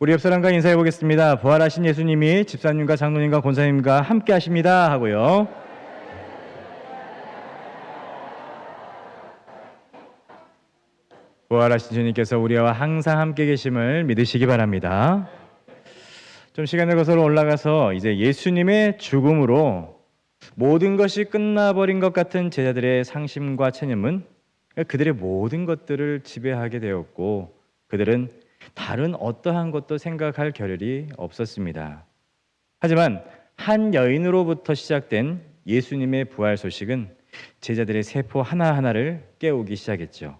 우리 옆 사람과 인사해 보겠습니다. 부활하신 예수님이 집사님과 장로님과 권사님과 함께 하십니다 하고요. 부활하신 주님께서 우리와 항상 함께 계심을 믿으시기 바랍니다. 좀 시간을 거슬러 올라가서 이제 예수님의 죽음으로 모든 것이 끝나버린 것 같은 제자들의 상심과 체념은 그들의 모든 것들을 지배하게 되었고 그들은 다른 어떠한 것도 생각할 겨를이 없었습니다. 하지만 한 여인으로부터 시작된 예수님의 부활 소식은 제자들의 세포 하나하나를 깨우기 시작했죠.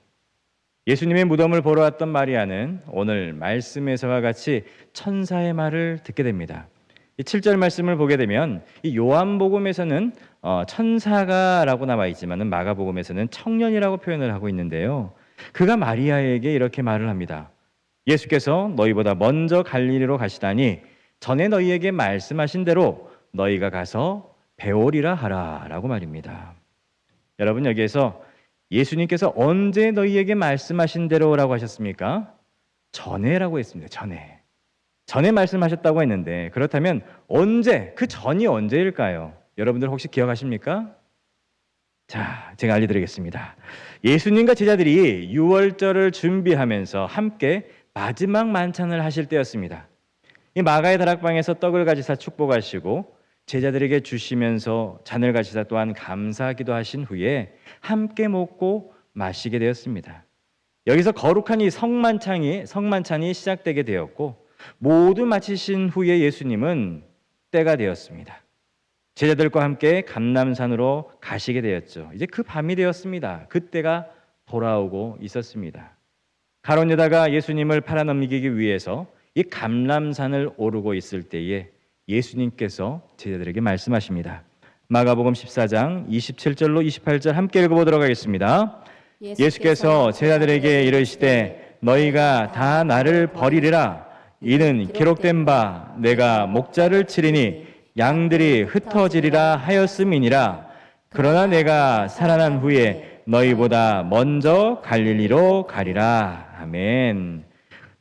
예수님의 무덤을 보러 왔던 마리아는 오늘 말씀에서와 같이 천사의 말을 듣게 됩니다. 이 7절 말씀을 보게 되면 이 요한복음에서는 어, 천사가라고 나와 있지만은 마가복음에서는 청년이라고 표현을 하고 있는데요. 그가 마리아에게 이렇게 말을 합니다. 예수께서 너희보다 먼저 갈릴리로 가시다니 전에 너희에게 말씀하신 대로 너희가 가서 배우리라 하라라고 말입니다. 여러분 여기에서 예수님께서 언제 너희에게 말씀하신 대로라고 하셨습니까? 전에라고 했습니다. 전에. 전에 말씀하셨다고 했는데 그렇다면 언제 그 전이 언제일까요? 여러분들 혹시 기억하십니까? 자, 제가 알려드리겠습니다. 예수님과 제자들이 유월절을 준비하면서 함께 마지막 만찬을 하실 때였습니다. 이 마가의 다락방에서 떡을 가지사 축복하시고 제자들에게 주시면서 잔을 가지사 또한 감사하기도 하신 후에 함께 먹고 마시게 되었습니다. 여기서 거룩한 이 성만찬이 성만찬이 시작되게 되었고 모두 마치신 후에 예수님은 때가 되었습니다. 제자들과 함께 감남산으로 가시게 되었죠. 이제 그 밤이 되었습니다. 그때가 돌아오고 있었습니다. 가론 유다가 예수님을 팔아넘기기 위해서 이 감람산을 오르고 있을 때에 예수님께서 제자들에게 말씀하십니다. 마가복음 14장 27절로 28절 함께 읽어보도록 하겠습니다. 예수께서 제자들에게 이르시되 너희가 다 나를 버리리라 이는 기록된 바 내가 목자를 치리니 양들이 흩어지리라 하였음이니라 그러나 내가 살아난 후에 너희보다 먼저 갈릴리로 가리라 아멘.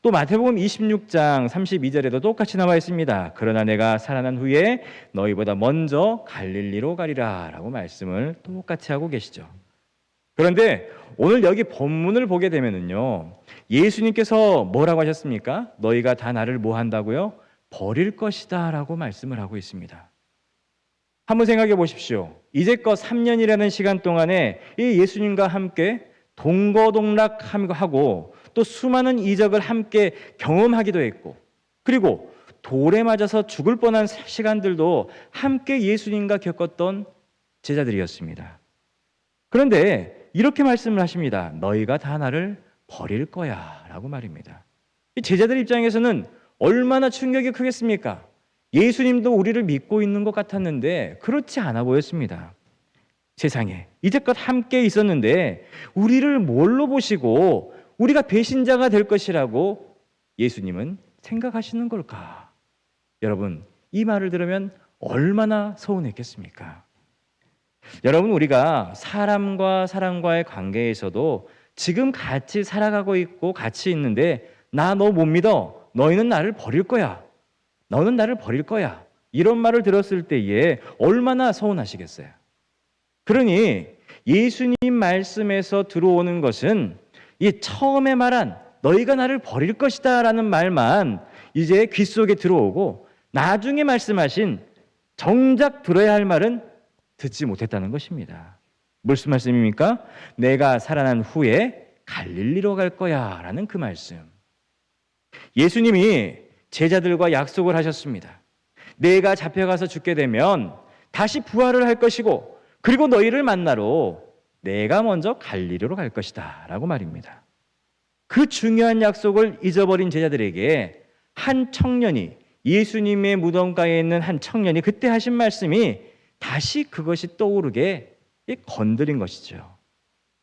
또 마태복음 26장 32절에도 똑같이 나와 있습니다. 그러나 내가 살아난 후에 너희보다 먼저 갈릴리로 가리라라고 말씀을 똑같이 하고 계시죠. 그런데 오늘 여기 본문을 보게 되면은요. 예수님께서 뭐라고 하셨습니까? 너희가 다 나를 뭐 한다고요? 버릴 것이다라고 말씀을 하고 있습니다. 한번 생각해 보십시오. 이제껏 3년이라는 시간 동안에 이 예수님과 함께 동거동락하고 또 수많은 이적을 함께 경험하기도 했고 그리고 돌에 맞아서 죽을 뻔한 시간들도 함께 예수님과 겪었던 제자들이었습니다. 그런데 이렇게 말씀을 하십니다. 너희가 다 나를 버릴 거야 라고 말입니다. 이 제자들 입장에서는 얼마나 충격이 크겠습니까? 예수님도 우리를 믿고 있는 것 같았는데 그렇지 않아 보였습니다. 세상에 이제껏 함께 있었는데 우리를 뭘로 보시고 우리가 배신자가 될 것이라고 예수님은 생각하시는 걸까? 여러분, 이 말을 들으면 얼마나 서운했겠습니까? 여러분, 우리가 사람과 사람과의 관계에서도 지금 같이 살아가고 있고 같이 있는데 나 너 못 믿어. 너희는 나를 버릴 거야. 너는 나를 버릴 거야. 이런 말을 들었을 때에 얼마나 서운하시겠어요? 그러니 예수님 말씀에서 들어오는 것은 이 처음에 말한 너희가 나를 버릴 것이다 라는 말만 이제 귀 속에 들어오고 나중에 말씀하신 정작 들어야 할 말은 듣지 못했다는 것입니다. 무슨 말씀입니까? 내가 살아난 후에 갈릴리로 갈 거야 라는 그 말씀. 예수님이 제자들과 약속을 하셨습니다. 내가 잡혀가서 죽게 되면 다시 부활을 할 것이고 그리고 너희를 만나러 내가 먼저 갈릴리로 갈 것이다 라고 말입니다. 그 중요한 약속을 잊어버린 제자들에게 한 청년이 예수님의 무덤가에 있는 한 청년이 그때 하신 말씀이 다시 그것이 떠오르게 건드린 것이죠.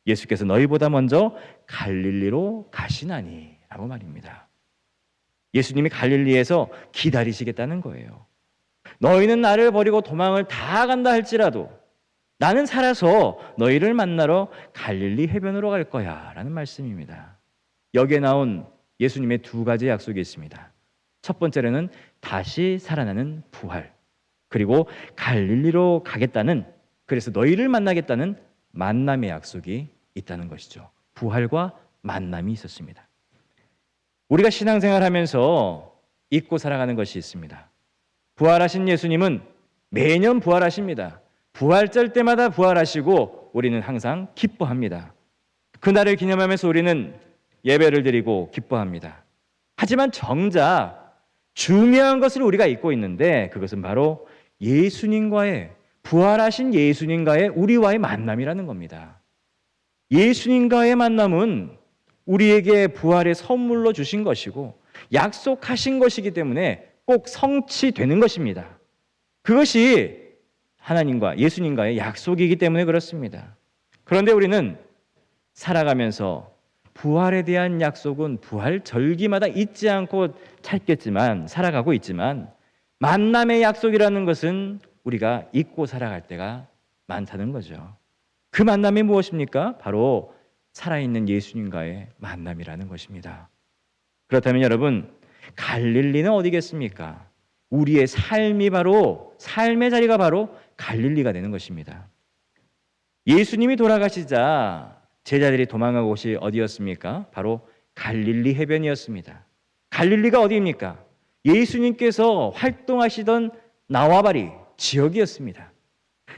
예수께서 너희보다 먼저 갈릴리로 가시나니라고 말입니다. 예수님이 갈릴리에서 기다리시겠다는 거예요. 너희는 나를 버리고 도망을 다 간다 할지라도 나는 살아서 너희를 만나러 갈릴리 해변으로 갈 거야. 라는 말씀입니다. 여기에 나온 예수님의 두 가지 약속이 있습니다. 첫 번째로는 다시 살아나는 부활. 그리고 갈릴리로 가겠다는 그래서 너희를 만나겠다는 만남의 약속이 있다는 것이죠. 부활과 만남이 있었습니다. 우리가 신앙생활 하면서 잊고 살아가는 것이 있습니다. 부활하신 예수님은 매년 부활하십니다. 부활절 때마다 부활하시고 우리는 항상 기뻐합니다. 그날을 기념하면서 우리는 예배를 드리고 기뻐합니다. 하지만 정작 중요한 것을 우리가 잊고 있는데 그것은 바로 예수님과의 부활하신 예수님과의 우리와의 만남이라는 겁니다. 예수님과의 만남은 우리에게 부활의 선물로 주신 것이고 약속하신 것이기 때문에 꼭 성취되는 것입니다. 그것이 하나님과 예수님과의 약속이기 때문에 그렇습니다. 그런데 우리는 살아가면서 부활에 대한 약속은 부활 절기마다 잊지 않고 찾겠지만 살아가고 있지만 만남의 약속이라는 것은 우리가 잊고 살아갈 때가 많다는 거죠. 그 만남이 무엇입니까? 바로 살아있는 예수님과의 만남이라는 것입니다. 그렇다면 여러분, 갈릴리는 어디겠습니까? 우리의 삶이 바로 삶의 자리가 바로 갈릴리가 되는 것입니다. 예수님이 돌아가시자 제자들이 도망간 곳이 어디였습니까? 바로 갈릴리 해변이었습니다. 갈릴리가 어디입니까? 예수님께서 활동하시던 나와바리 지역이었습니다.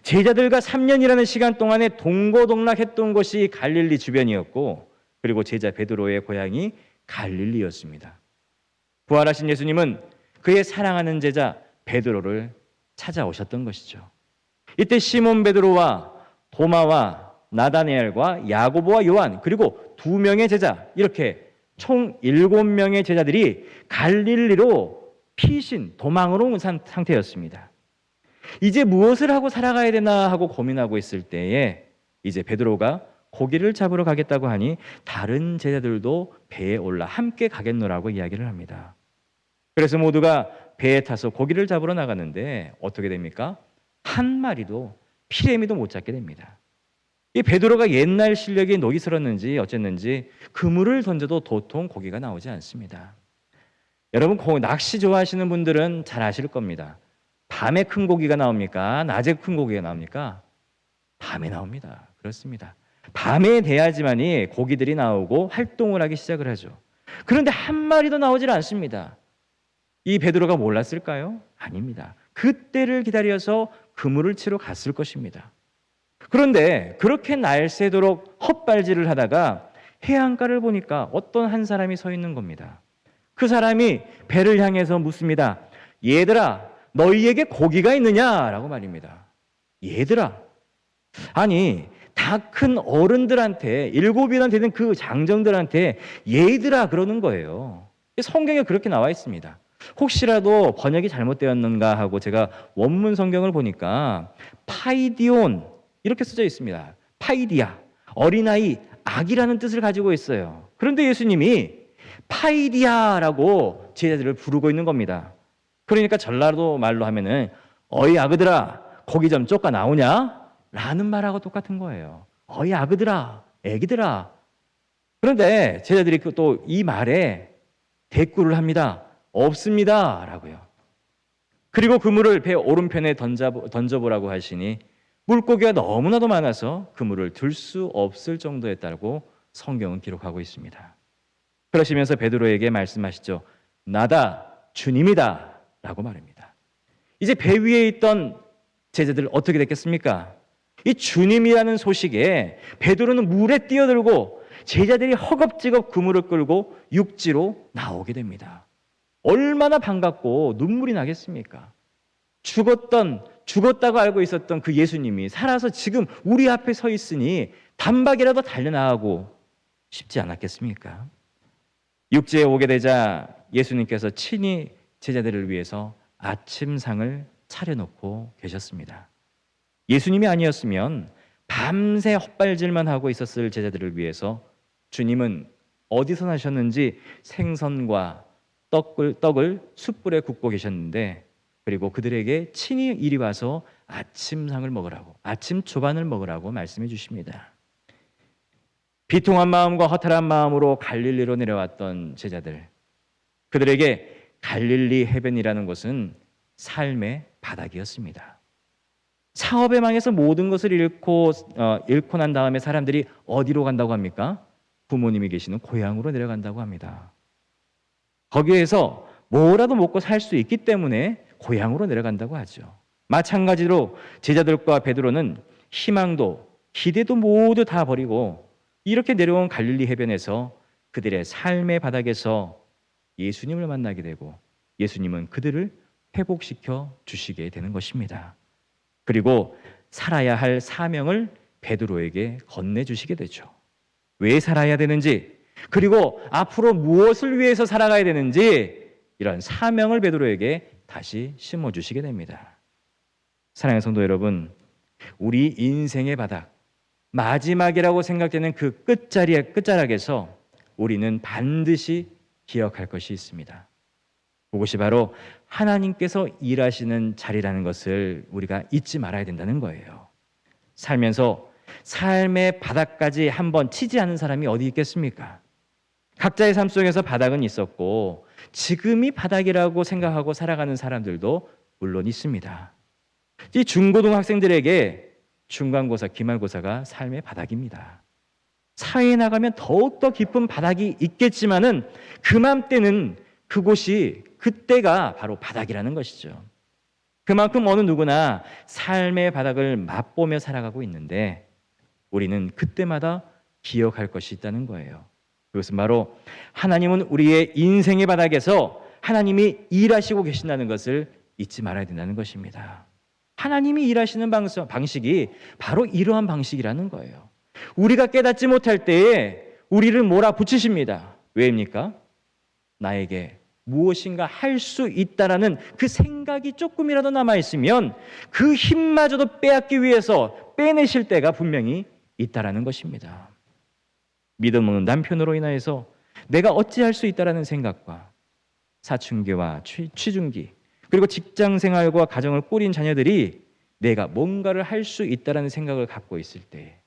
제자들과 3년이라는 시간 동안에 동고동락했던 곳이 갈릴리 주변이었고 그리고 제자 베드로의 고향이 갈릴리였습니다. 부활하신 예수님은 그의 사랑하는 제자 베드로를 찾아오셨던 것이죠. 이때 시몬 베드로와 도마와 나다니엘과 야고보와 요한 그리고 두 명의 제자 이렇게 총 일곱 명의 제자들이 갈릴리로 피신 도망으로 온 상- 상태였습니다. 이제 무엇을 하고 살아가야 되나 하고 고민하고 있을 때에 이제 베드로가 고기를 잡으러 가겠다고 하니 다른 제자들도 배에 올라 함께 가겠노라고 이야기를 합니다. 그래서 모두가 배에 타서 고기를 잡으러 나가는데 어떻게 됩니까? 한 마리도 피레미도 못 잡게 됩니다. 이 베드로가 옛날 실력이 녹이 슬었는지 어쨌는지 그물을 던져도 도통 고기가 나오지 않습니다. 여러분 고- 낚시 좋아하시는 분들은 잘 아실 겁니다. 밤에 큰 고기가 나옵니까? 낮에 큰 고기가 나옵니까? 밤에 나옵니다. 그렇습니다. 밤에 돼야지만이 고기들이 나오고 활동을 하기 시작을 하죠. 그런데 한 마리도 나오질 않습니다. 이 베드로가 몰랐을까요? 아닙니다. 그때를 기다려서 그물을 치러 갔을 것입니다. 그런데 그렇게 날 새도록 헛발질을 하다가 해안가를 보니까 어떤 한 사람이 서 있는 겁니다. 그 사람이 배를 향해서 묻습니다. 얘들아, 너희에게 고기가 있느냐라고 말입니다. 얘들아. 아니, 다 큰 어른들한테 일곱이나 되는 그 장정들한테 얘들아 그러는 거예요. 성경에 그렇게 나와 있습니다. 혹시라도 번역이 잘못되었는가 하고 제가 원문 성경을 보니까 파이디온 이렇게 써져 있습니다. 파이디아 어린아이 아기라는 뜻을 가지고 있어요. 그런데 예수님이 파이디아라고 제자들을 부르고 있는 겁니다. 그러니까 전라도 말로 하면은 어이 아그들아 고기 좀 쫓가 나오냐? 라는 말하고 똑같은 거예요. 어이 아그들아 애기들아 그런데 제자들이 또 이 말에 대꾸를 합니다. 없습니다. 라고요. 그리고 그물을 배 오른편에 던져, 던져보라고 하시니 물고기가 너무나도 많아서 그물을 들 수 없을 정도였다고 성경은 기록하고 있습니다. 그러시면서 베드로에게 말씀하시죠. 나다 주님이다 라고 말합니다. 이제 배 위에 있던 제자들 어떻게 됐겠습니까? 이 주님이라는 소식에 베드로는 물에 뛰어들고 제자들이 허겁지겁 그물을 끌고 육지로 나오게 됩니다. 얼마나 반갑고 눈물이 나겠습니까? 죽었던 죽었다고 알고 있었던 그 예수님이 살아서 지금 우리 앞에 서 있으니 단박이라도 달려나가고 싶지 않았겠습니까? 육지에 오게 되자 예수님께서 친히 제자들을 위해서 아침상을 차려놓고 계셨습니다. 예수님이 아니었으면 밤새 헛발질만 하고 있었을 제자들을 위해서 주님은 어디서 나셨는지 생선과 떡을, 떡을 숯불에 굽고 계셨는데 그리고 그들에게 친히 이리 와서 아침상을 먹으라고 아침 초반을 먹으라고 말씀해 주십니다. 비통한 마음과 허탈한 마음으로 갈릴리로 내려왔던 제자들 그들에게 갈릴리 해변이라는 곳은 삶의 바닥이었습니다. 사업에 망해서 모든 것을 잃고 어, 잃고 난 다음에 사람들이 어디로 간다고 합니까? 부모님이 계시는 고향으로 내려간다고 합니다. 거기에서 뭐라도 먹고 살 수 있기 때문에 고향으로 내려간다고 하죠. 마찬가지로 제자들과 베드로는 희망도 기대도 모두 다 버리고 이렇게 내려온 갈릴리 해변에서 그들의 삶의 바닥에서 예수님을 만나게 되고 예수님은 그들을 회복시켜 주시게 되는 것입니다. 그리고 살아야 할 사명을 베드로에게 건네 주시게 되죠. 왜 살아야 되는지 그리고 앞으로 무엇을 위해서 살아가야 되는지 이런 사명을 베드로에게 다시 심어 주시게 됩니다. 사랑하는 성도 여러분, 우리 인생의 바닥 마지막이라고 생각되는 그 끝자리에 끝자락에서 우리는 반드시 기억할 것이 있습니다. 그것이 바로 하나님께서 일하시는 자리라는 것을 우리가 잊지 말아야 된다는 거예요. 살면서 삶의 바닥까지 한번 치지 않은 사람이 어디 있겠습니까? 각자의 삶 속에서 바닥은 있었고 지금이 바닥이라고 생각하고 살아가는 사람들도 물론 있습니다. 이 중고등학생들에게 중간고사, 기말고사가 삶의 바닥입니다. 사회에 나가면 더욱더 깊은 바닥이 있겠지만은 그맘때는 그곳이 그때가 바로 바닥이라는 것이죠. 그만큼 어느 누구나 삶의 바닥을 맛보며 살아가고 있는데 우리는 그때마다 기억할 것이 있다는 거예요. 그것은 바로 하나님은 우리의 인생의 바닥에서 하나님이 일하시고 계신다는 것을 잊지 말아야 된다는 것입니다. 하나님이 일하시는 방식- 방식이 바로 이러한 방식이라는 거예요. 우리가 깨닫지 못할 때에 우리를 몰아붙이십니다. 왜입니까? 나에게 무엇인가 할 수 있다라는 그 생각이 조금이라도 남아 있으면 그 힘마저도 빼앗기 위해서 빼내실 때가 분명히 있다라는 것입니다. 믿음 없는 남편으로 인하여서 내가 어찌할 수 있다라는 생각과 사춘기와 취, 취중기 그리고 직장 생활과 가정을 꾸린 자녀들이 내가 뭔가를 할 수 있다라는 생각을 갖고 있을 때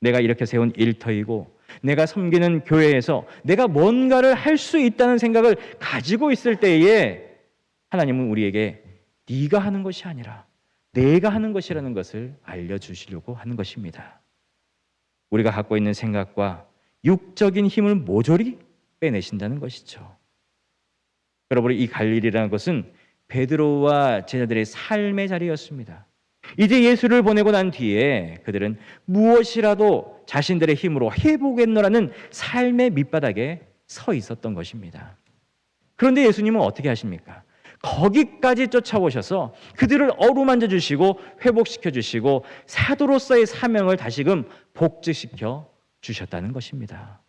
내가 이렇게 세운 일터이고 내가 섬기는 교회에서 내가 뭔가를 할 수 있다는 생각을 가지고 있을 때에 하나님은 우리에게 네가 하는 것이 아니라 내가 하는 것이라는 것을 알려 주시려고 하는 것입니다. 우리가 갖고 있는 생각과 육적인 힘을 모조리 빼내신다는 것이죠. 여러분 이 갈릴이라는 것은 베드로와 제자들의 삶의 자리였습니다. 이제 예수를 보내고 난 뒤에 그들은 무엇이라도 자신들의 힘으로 해보겠노라는 삶의 밑바닥에 서 있었던 것입니다. 그런데 예수님은 어떻게 하십니까? 거기까지 쫓아오셔서 그들을 어루만져 주시고 회복시켜 주시고 사도로서의 사명을 다시금 복직시켜 주셨다는 것입니다.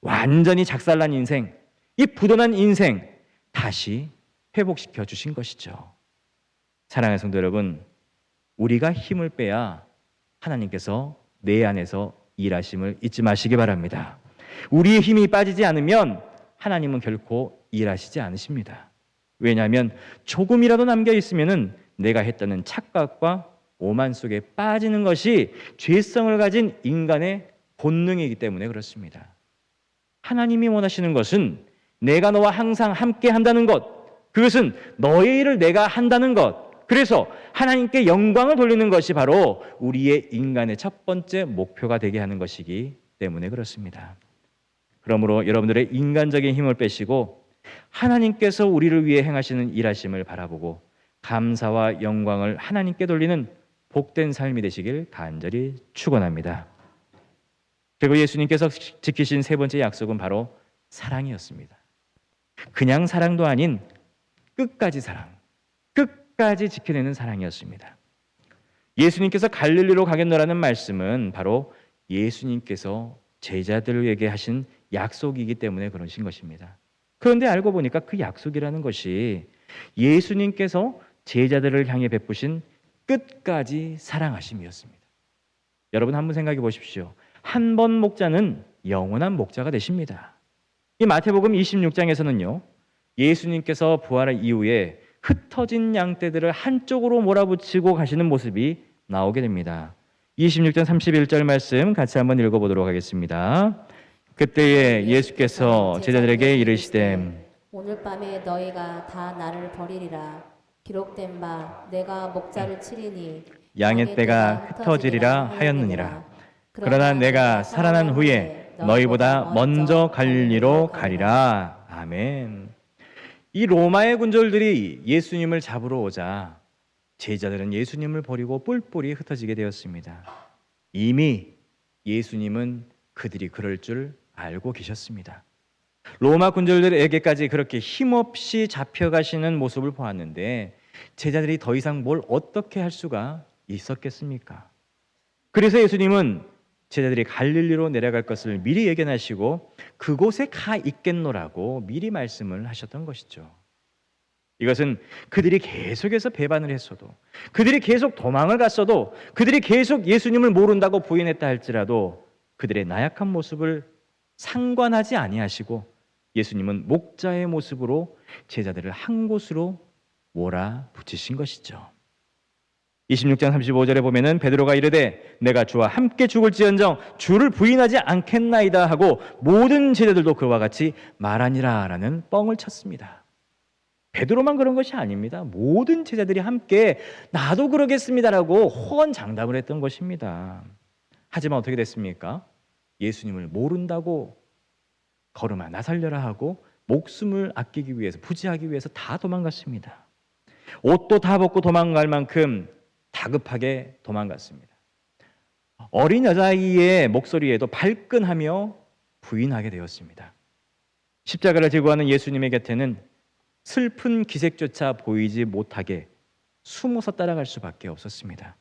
완전히 작살난 인생, 이 부도난 인생 다시 회복시켜 주신 것이죠. 사랑하는 성도 여러분, 우리가 힘을 빼야 하나님께서 내 안에서 일하심을 잊지 마시기 바랍니다. 우리의 힘이 빠지지 않으면 하나님은 결코 일하시지 않으십니다. 왜냐하면 조금이라도 남겨 있으면은 내가 했다는 착각과 오만 속에 빠지는 것이 죄성을 가진 인간의 본능이기 때문에 그렇습니다. 하나님이 원하시는 것은 내가 너와 항상 함께 한다는 것, 그것은 너의 일을 내가 한다는 것. 그래서 하나님께 영광을 돌리는 것이 바로 우리의 인간의 첫 번째 목표가 되게 하는 것이기 때문에 그렇습니다. 그러므로 여러분들의 인간적인 힘을 빼시고 하나님께서 우리를 위해 행하시는 일하심을 바라보고 감사와 영광을 하나님께 돌리는 복된 삶이 되시길 간절히 축원합니다. 그리고 예수님께서 지키신 세 번째 약속은 바로 사랑이었습니다. 그냥 사랑도 아닌 끝까지 사랑, 끝까지 지켜내는 사랑이었습니다. 예수님께서 갈릴리로 가겠노라는 말씀은 바로 예수님께서 제자들에게 하신 약속이기 때문에 그러신 것입니다. 그런데 알고 보니까 그 약속이라는 것이 예수님께서 제자들을 향해 베푸신 끝까지 사랑하심이었습니다. 여러분 한번 생각해 보십시오. 한 번 목자는 영원한 목자가 되십니다. 이 마태복음 26장에서는요. 예수님께서 부활 이후에 흩어진 양떼들을 한쪽으로 몰아붙이고 가시는 모습이 나오게 됩니다. 26장 31절 말씀 같이 한번 읽어보도록 하겠습니다. 그때에 예수께서 제자들에게 이르시되 오늘 밤에 너희가 다 나를 버리리라. 기록된 바 내가 목자를 치리니 양의 떼가 흩어지리라 하였느니라. 그러나 내가 살아난 후에 너희보다 먼저 갈릴리로 가리라. 아멘. 이 로마의 군졸들이 예수님을 잡으러 오자 제자들은 예수님을 버리고 뿔뿔이 흩어지게 되었습니다. 이미 예수님은 그들이 그럴 줄 알고 계셨습니다. 로마 군졸들에게까지 그렇게 힘없이 잡혀가시는 모습을 보았는데 제자들이 더 이상 뭘 어떻게 할 수가 있었겠습니까? 그래서 예수님은 제자들이 갈릴리로 내려갈 것을 미리 예견하시고 그곳에 가 있겠노라고 미리 말씀을 하셨던 것이죠. 이것은 그들이 계속해서 배반을 했어도 그들이 계속 도망을 갔어도 그들이 계속 예수님을 모른다고 부인했다 할지라도 그들의 나약한 모습을 상관하지 아니하시고 예수님은 목자의 모습으로 제자들을 한 곳으로 몰아붙이신 것이죠. 26장 35절에 보면은 베드로가 이르되 내가 주와 함께 죽을지언정 주를 부인하지 않겠나이다 하고 모든 제자들도 그와 같이 말하니라라는 뻥을 쳤습니다. 베드로만 그런 것이 아닙니다. 모든 제자들이 함께 나도 그러겠습니다라고 호언 장담을 했던 것입니다. 하지만 어떻게 됐습니까? 예수님을 모른다고 걸음아 나 살려라 하고 목숨을 아끼기 위해서 부지하기 위해서 다 도망갔습니다. 옷도 다 벗고 도망갈 만큼 다급하게 도망갔습니다. 어린 여자아이의 목소리에도 발끈하며 부인하게 되었습니다. 십자가를 지고 가는 예수님의 곁에는 슬픈 기색조차 보이지 못하게 숨어서 따라갈 수밖에 없었습니다.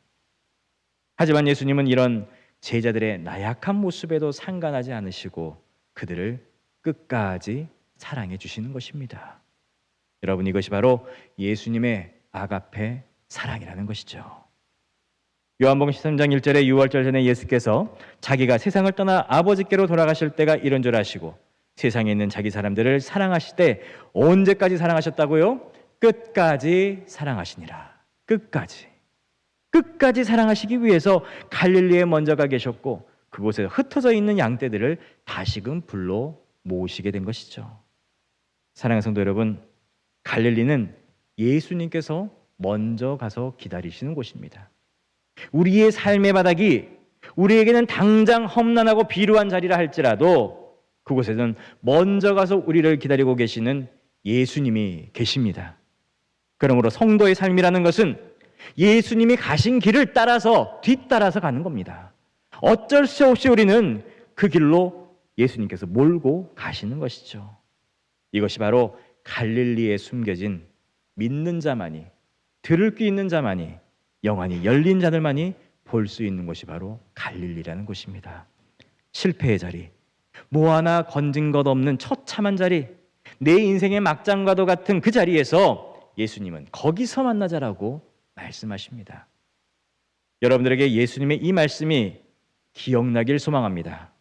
하지만 예수님은 이런 제자들의 나약한 모습에도 상관하지 않으시고 그들을 끝까지 사랑해 주시는 것입니다. 여러분 이것이 바로 예수님의 아가페 사랑이라는 것이죠. 요한복음 13장 1절에 6월절 전에 예수께서 자기가 세상을 떠나 아버지께로 돌아가실 때가 이런 줄 아시고 세상에 있는 자기 사람들을 사랑하시되 언제까지 사랑하셨다고요? 끝까지 사랑하시니라. 끝까지. 끝까지 사랑하시기 위해서 갈릴리에 먼저 가 계셨고 그곳에 흩어져 있는 양떼들을 다시금 불러 모으시게 된 것이죠. 사랑하는 성도 여러분, 갈릴리는 예수님께서 먼저 가서 기다리시는 곳입니다. 우리의 삶의 바닥이 우리에게는 당장 험난하고 비루한 자리라 할지라도 그곳에는 먼저 가서 우리를 기다리고 계시는 예수님이 계십니다. 그러므로 성도의 삶이라는 것은 예수님이 가신 길을 따라서 뒤따라서 가는 겁니다. 어쩔 수 없이 우리는 그 길로 예수님께서 몰고 가시는 것이죠. 이것이 바로 갈릴리에 숨겨진 믿는 자만이 들을 귀 있는 자만이 영안이 열린 자들만이 볼 수 있는 곳이 바로 갈릴리라는 곳입니다. 실패의 자리, 뭐 하나 건진 것 없는 처참한 자리, 내 인생의 막장과도 같은 그 자리에서 예수님은 거기서 만나자라고 말씀하십니다. 여러분들에게 예수님의 이 말씀이 기억나길 소망합니다.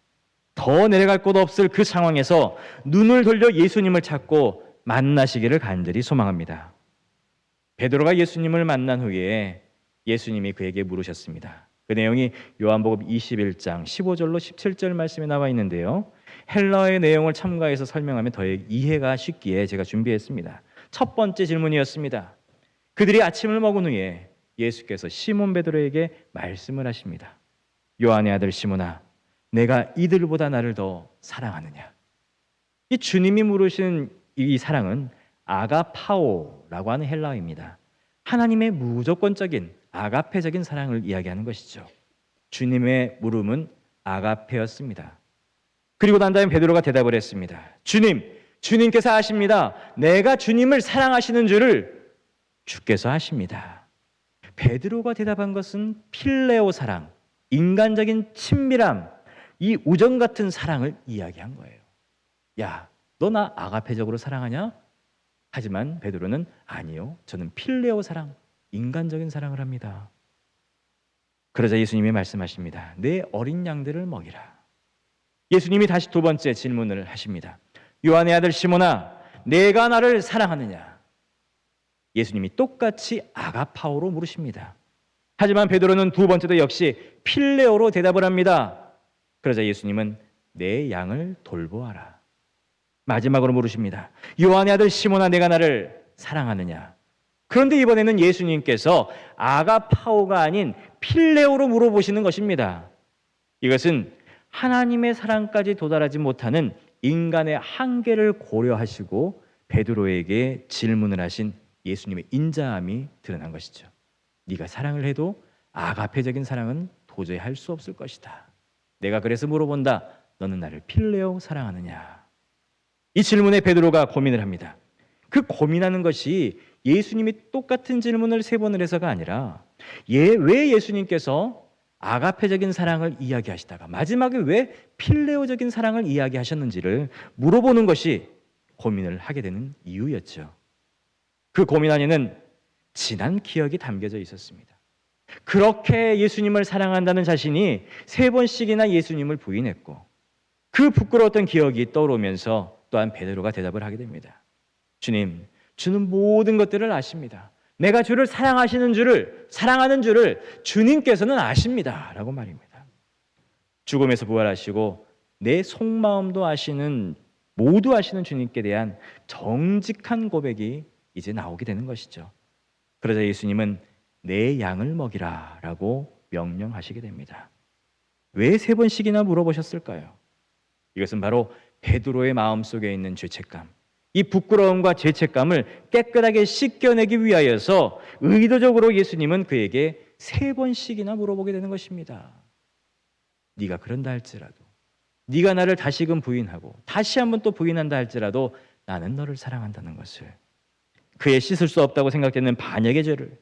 더 내려갈 곳 없을 그 상황에서 눈을 돌려 예수님을 찾고 만나시기를 간절히 소망합니다. 베드로가 예수님을 만난 후에 예수님이 그에게 물으셨습니다. 그 내용이 요한복음 21장 15절로 17절 말씀에 나와 있는데요. 헬라어의 내용을 첨가해서 설명하면 더 이해가 쉽기에 제가 준비했습니다. 첫 번째 질문이었습니다. 그들이 아침을 먹은 후에 예수께서 시몬 베드로에게 말씀을 하십니다. 요한의 아들 시몬아, 내가 이들보다 나를 더 사랑하느냐? 이 주님이 물으신 이 사랑은 아가파오라고 하는 헬라어입니다. 하나님의 무조건적인 아가페적인 사랑을 이야기하는 것이죠. 주님의 물음은 아가페였습니다. 그리고 난 다음에 베드로가 대답을 했습니다. 주님, 주님께서 아십니다. 내가 주님을 사랑하시는 줄을 주께서 아십니다. 베드로가 대답한 것은 필레오 사랑, 인간적인 친밀함, 이 우정 같은 사랑을 이야기한 거예요. 야, 너 나 아가페적으로 사랑하냐? 하지만 베드로는 아니요. 저는 필레오 사랑, 인간적인 사랑을 합니다. 그러자 예수님이 말씀하십니다. 내 어린 양들을 먹이라. 예수님이 다시 두 번째 질문을 하십니다. 요한의 아들 시몬아, 내가 나를 사랑하느냐? 예수님이 똑같이 아가파오로 물으십니다. 하지만 베드로는 두 번째도 역시 필레오로 대답을 합니다. 그러자 예수님은 내 양을 돌보아라. 마지막으로 물으십니다. 요한의 아들 시몬아 내가 나를 사랑하느냐? 그런데 이번에는 예수님께서 아가파오가 아닌 필레오로 물어보시는 것입니다. 이것은 하나님의 사랑까지 도달하지 못하는 인간의 한계를 고려하시고 베드로에게 질문을 하신 예수님의 인자함이 드러난 것이죠. 네가 사랑을 해도 아가페적인 사랑은 도저히 할 수 없을 것이다. 내가 그래서 물어본다. 너는 나를 필레오 사랑하느냐? 이 질문에 베드로가 고민을 합니다. 그 고민하는 것이 예수님이 똑같은 질문을 세 번을 해서가 아니라 예, 왜 예수님께서 아가페적인 사랑을 이야기하시다가 마지막에 왜 필레오적인 사랑을 이야기하셨는지를 물어보는 것이 고민을 하게 되는 이유였죠. 그 고민 안에는 지난 기억이 담겨져 있었습니다. 그렇게 예수님을 사랑한다는 자신이 세 번씩이나 예수님을 부인했고 그 부끄러웠던 기억이 떠오르면서 또한 베드로가 대답을 하게 됩니다. 주님, 주는 모든 것들을 아십니다. 내가 주를 사랑하시는 줄을 사랑하는 줄을 주님께서는 아십니다라고 말입니다. 죽음에서 부활하시고 내 속마음도 아시는 모두 아시는 주님께 대한 정직한 고백이 이제 나오게 되는 것이죠. 그러자 예수님은 내 양을 먹이라 라고 명령하시게 됩니다. 왜 세 번씩이나 물어보셨을까요? 이것은 바로 베드로의 마음 속에 있는 죄책감, 이 부끄러움과 죄책감을 깨끗하게 씻겨내기 위하여서 의도적으로 예수님은 그에게 세 번씩이나 물어보게 되는 것입니다. 네가 그런다 할지라도, 네가 나를 다시금 부인하고 다시 한번 또 부인한다 할지라도 나는 너를 사랑한다는 것을 그의 씻을 수 없다고 생각되는 반역의 죄를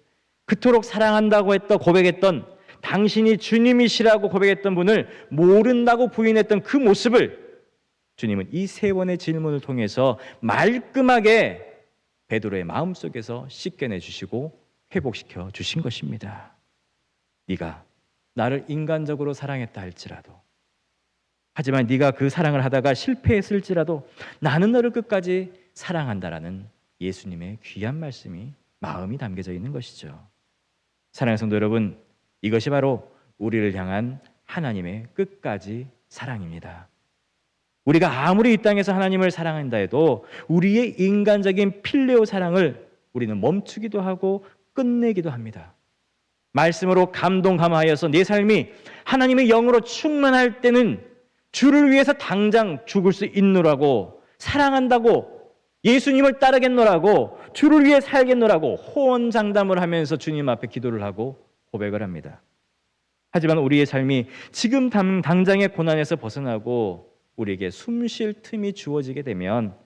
그토록 사랑한다고 했던 고백했던 당신이 주님이시라고 고백했던 분을 모른다고 부인했던 그 모습을 주님은 이세 번의 질문을 통해서 말끔하게 베드로의 마음 속에서 씻겨내 주시고 회복시켜 주신 것입니다. 네가 나를 인간적으로 사랑했다 할지라도 하지만 네가 그 사랑을 하다가 실패했을지라도 나는 너를 끝까지 사랑한다라는 예수님의 귀한 말씀이 마음이 담겨져 있는 것이죠. 사랑하는 성도 여러분, 이것이 바로 우리를 향한 하나님의 끝까지 사랑입니다. 우리가 아무리 이 땅에서 하나님을 사랑한다 해도 우리의 인간적인 필레오 사랑을 우리는 멈추기도 하고 끝내기도 합니다. 말씀으로 감동 감화하여서 내 삶이 하나님의 영으로 충만할 때는 주를 위해서 당장 죽을 수 있노라고 사랑한다고 예수님을 따르겠노라고 주를 위해 살겠노라고 호언장담을 하면서 주님 앞에 기도를 하고 고백을 합니다. 하지만 우리의 삶이 지금 당- 당장의 고난에서 벗어나고 우리에게 숨 쉴 틈이 주어지게 되면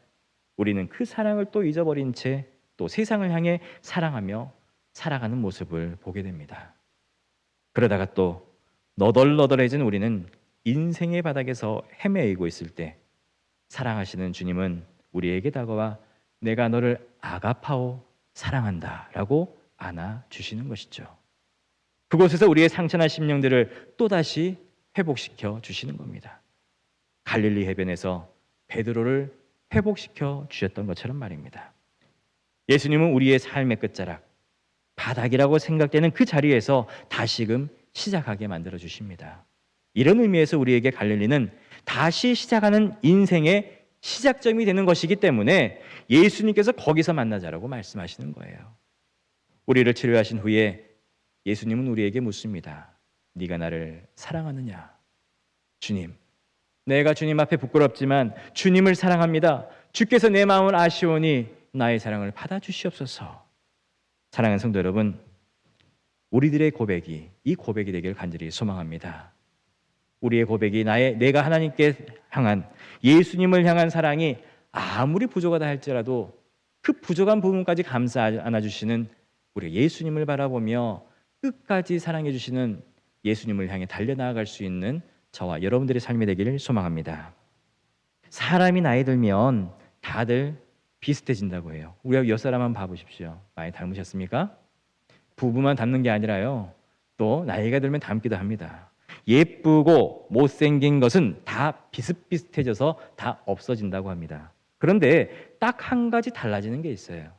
우리는 그 사랑을 또 잊어버린 채 또 세상을 향해 사랑하며 살아가는 모습을 보게 됩니다. 그러다가 또 너덜너덜해진 우리는 인생의 바닥에서 헤매이고 있을 때 사랑하시는 주님은 우리에게 다가와 내가 너를 아가파오 사랑한다라고 안아 주시는 것이죠. 그곳에서 우리의 상처나 심령들을 또다시 회복시켜 주시는 겁니다. 갈릴리 해변에서 베드로를 회복시켜 주셨던 것처럼 말입니다. 예수님은 우리의 삶의 끝자락, 바닥이라고 생각되는 그 자리에서 다시금 시작하게 만들어 주십니다. 이런 의미에서 우리에게 갈릴리는 다시 시작하는 인생의 시작점이 되는 것이기 때문에 예수님께서 거기서 만나자라고 말씀하시는 거예요. 우리를 치료하신 후에 예수님은 우리에게 묻습니다. 네가 나를 사랑하느냐? 주님, 내가 주님 앞에 부끄럽지만 주님을 사랑합니다. 주께서 내 마음을 아시오니 나의 사랑을 받아 주시옵소서. 사랑하는 성도 여러분, 우리들의 고백이 이 고백이 되길 간절히 소망합니다. 우리의 고백이 나의 내가 하나님께 향한 예수님을 향한 사랑이 아무리 부족하다 할지라도 그 부족한 부분까지 감싸 안아 주시는 우리 예수님을 바라보며 끝까지 사랑해 주시는 예수님을 향해 달려 나아갈 수 있는 저와 여러분들의 삶이 되기를 소망합니다. 사람이 나이 들면 다들 비슷해진다고 해요. 우리 옆 사람 한번 봐보십시오. 많이 닮으셨습니까? 부부만 닮는 게 아니라요. 또 나이가 들면 닮기도 합니다. 예쁘고 못생긴 것은 다 비슷비슷해져서 다 없어진다고 합니다. 그런데 딱 한 가지 달라지는 게 있어요.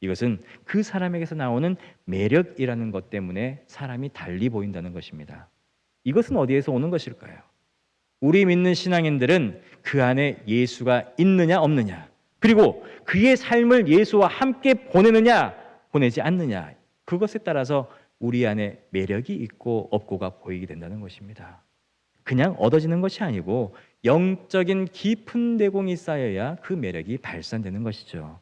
이것은 그 사람에게서 나오는 매력이라는 것 때문에 사람이 달리 보인다는 것입니다. 이것은 어디에서 오는 것일까요? 우리 믿는 신앙인들은 그 안에 예수가 있느냐 없느냐 그리고 그의 삶을 예수와 함께 보내느냐 보내지 않느냐 그것에 따라서 우리 안에 매력이 있고 없고가 보이게 된다는 것입니다. 그냥 얻어지는 것이 아니고 영적인 깊은 내공이 쌓여야 그 매력이 발산되는 것이죠.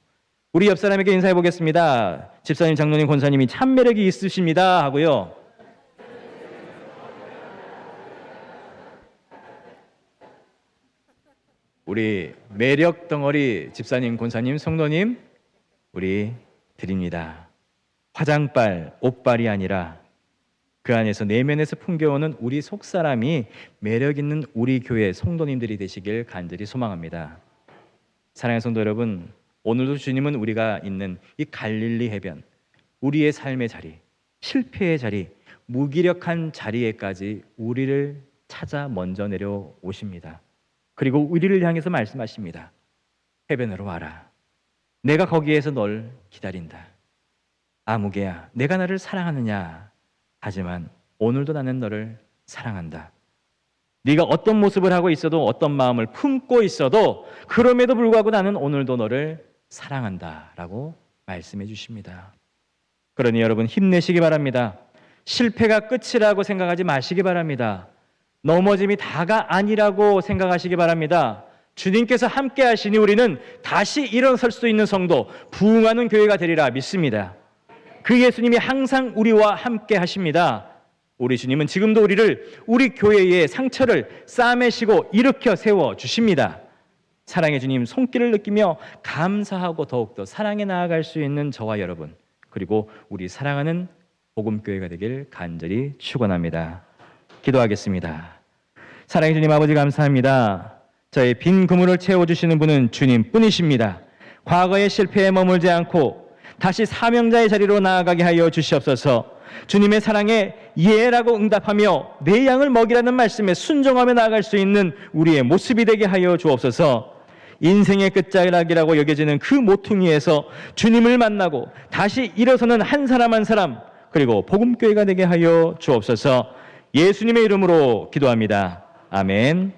우리 옆 사람에게 인사해 보겠습니다. 집사님, 장로님, 권사님이 참 매력이 있으십니다 하고요. 우리 매력 덩어리 집사님, 권사님, 성도님 우리 드립니다. 화장빨, 옷빨이 아니라 그 안에서 내면에서 풍겨오는 우리 속 사람이 매력 있는 우리 교회 성도님들이 되시길 간절히 소망합니다. 사랑하는 성도 여러분, 오늘도 주님은 우리가 있는 이 갈릴리 해변, 우리의 삶의 자리, 실패의 자리, 무기력한 자리에까지 우리를 찾아 먼저 내려오십니다. 그리고 우리를 향해서 말씀하십니다. 해변으로 와라. 내가 거기에서 널 기다린다. 아무개야, 내가 너를 사랑하느냐? 하지만 오늘도 나는 너를 사랑한다. 네가 어떤 모습을 하고 있어도 어떤 마음을 품고 있어도 그럼에도 불구하고 나는 오늘도 너를 사랑한다라고 말씀해 주십니다. 그러니 여러분 힘내시기 바랍니다. 실패가 끝이라고 생각하지 마시기 바랍니다. 넘어짐이 다가 아니라고 생각하시기 바랍니다. 주님께서 함께 하시니 우리는 다시 일어설 수 있는 성도, 부흥하는 교회가 되리라 믿습니다. 그 예수님이 항상 우리와 함께 하십니다. 우리 주님은 지금도 우리를 우리 교회의 상처를 싸매시고 일으켜 세워 주십니다. 사랑의 주님 손길을 느끼며 감사하고 더욱더 사랑에 나아갈 수 있는 저와 여러분 그리고 우리 사랑하는 복음 교회가 되길 간절히 축원합니다. 기도하겠습니다. 사랑의 주님 아버지 감사합니다. 저의 빈 그물을 채워 주시는 분은 주님뿐이십니다. 과거의 실패에 머물지 않고 다시 사명자의 자리로 나아가게 하여 주시옵소서. 주님의 사랑에 예라고 응답하며 내 양을 먹이라는 말씀에 순종하며 나아갈 수 있는 우리의 모습이 되게 하여 주옵소서. 인생의 끝자락이라고 여겨지는 그 모퉁이에서 주님을 만나고 다시 일어서는 한 사람 한 사람 그리고 복음교회가 되게 하여 주옵소서. 예수님의 이름으로 기도합니다. 아멘.